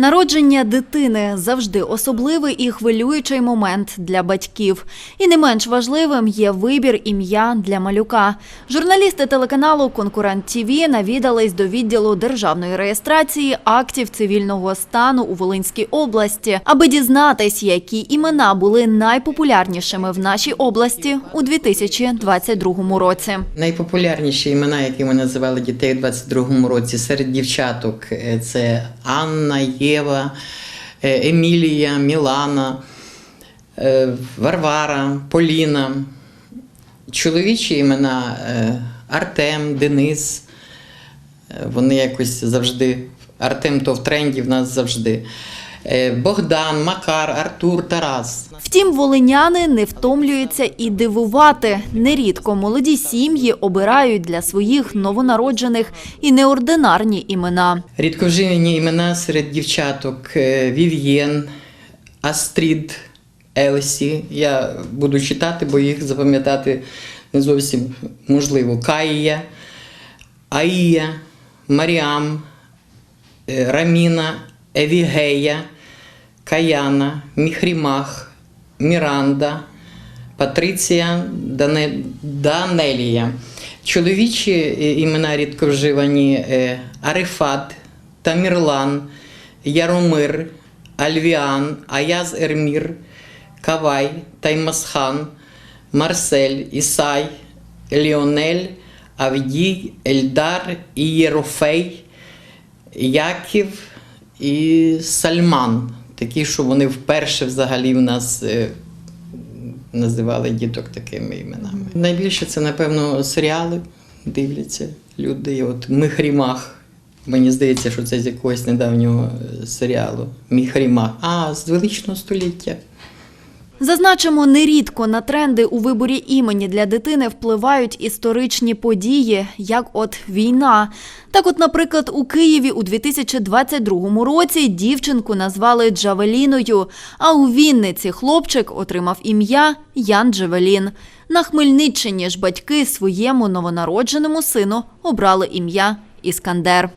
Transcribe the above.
Народження дитини завжди особливий і хвилюючий момент для батьків. І не менш важливим є вибір ім'я для малюка. Журналісти телеканалу Конкурент ТІВІ навідались до відділу державної реєстрації актів цивільного стану у Волинській області, аби дізнатись, які імена були найпопулярнішими в нашій області у 2022 році. Найпопулярніші імена, які ми називали дітей у 22-му році серед дівчаток, е, це Анна, Єва, е, Емілія, Мілана, е, Варвара, Поліна. Чоловічі імена е, Артем, Денис. Е, Вони якось завжди. Артем то в тренді в нас завжди. Е, Богдан, Макар, Артур, Тарас. Втім, волиняни не втомлюються і дивувати. Нерідко молоді сім'ї обирають для своїх новонароджених і неординарні імена. Рідковживні імена серед дівчаток е, Вів'єн, Астрід, Елсі. Я буду читати, бо їх запам'ятати не зовсім можливо. Каїя, Аїя, Маріам, е, Раміна, Евігея, Каяна, Міхрімах, Міранда, Патриція, Дане... Данелія. Чоловічі е, імена рідко вживані е, Арифат, Тамірлан, Яромир, Альвіан, Аяз Ермір, Кавай, Таймасхан, Марсель, Ісай, Ліонель, Авдій, Ельдар, Ієрофей, Яків і Сальман. Такі, що вони вперше взагалі в нас е, називали діток такими іменами. Найбільше це, напевно, серіали дивляться люди. От Михрімах. Мені здається, що це з якогось недавнього е, серіалу. Міхрімах. А, з величного століття. Зазначимо, нерідко на тренди у виборі імені для дитини впливають історичні події, як от війна. Так от, наприклад, у Києві у 2022 році дівчинку назвали Джавеліною, а у Вінниці хлопчик отримав ім'я Ян Джавелін. На Хмельниччині ж батьки своєму новонародженому сину обрали ім'я Іскандер.